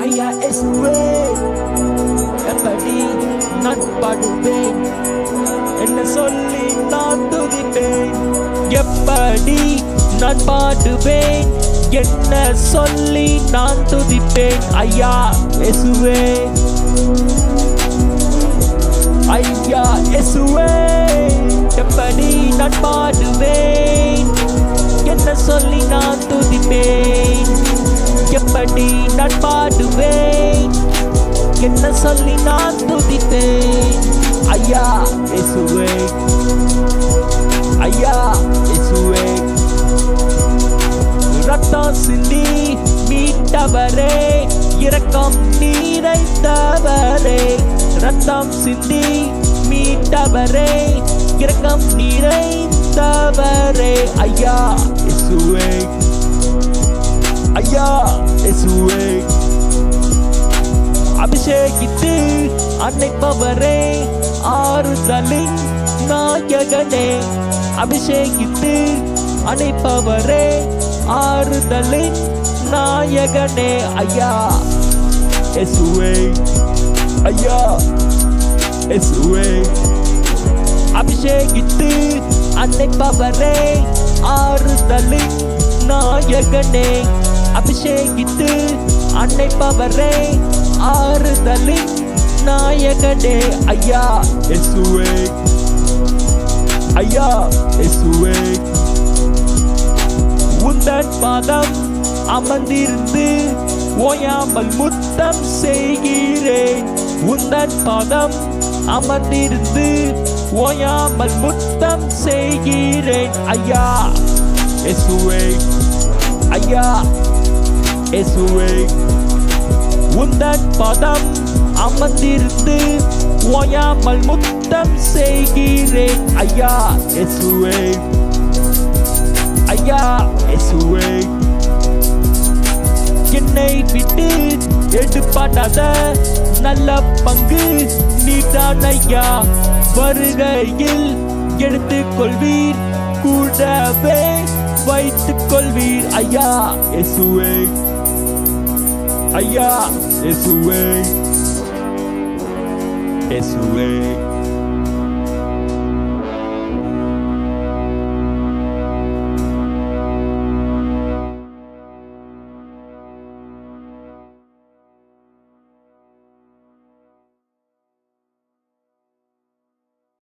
ஐயா எசுவே எப்படி நான் பாடுவேன் என்ன சொல்லி நான் துதிப்பேன்? எப்படி நான் பாடுவேன் என்ன சொல்லி நான் துதிப்பேன்? ஐயா எசுவே நான் பாடுவேன் என்ன சொல்லி நான் துதித்தேன் ஐயா இயேசுவே. ஐயா இயேசுவே. ரத்தம் சிந்தி மீட்டவரே. இரக்கம் நீரைத்தவரே. ரத்தம் சிந்தி மீட்டவரே. இரக்கம் நீரைத்தவரே. ஐயா இயேசுவே. அபிஷேகித்து அன்னைப்பவரே ஆறுதலின் நாயகனே. அபிஷேகித்து அணைப்பவரே ஆறுதலின் நாயகனே. ஐயா எசுவே ஐயா எசுவே அபிஷேகித்து அன்னைப்பவரே ஆறுதலின் நாயகனே. அபிஷேகித்து அன்னைப்பவரே ஆறுதலின் நாயகனே ஐயா. எசுவே ஐயா எசுவே உந்தன் பாதம் அமர்ந்திருந்து ஓயாமல் முத்தம் செய்கிறேன். உந்தன் பாதம் அமர்ந்திருந்து ஓயாமல் முத்தம் செய்கிறேன். ஐயா எசுவே ஐயா எசுவே உந்தன் பதம் அமர்ந்திருந்து ஓயாமல் முத்தம் செய்கிறேன். ஐயா எசுவே ஐயா எசுவே என்னை விட்டு எடுப்பாடாத நல்ல பங்கு நீதான் ஐயா வருகையில் எடுத்துக்கொள்வீர். கூடவே வைத்துக் கொள்வீர் ஐயா எசுவே ஐயா எசுவே எசுவே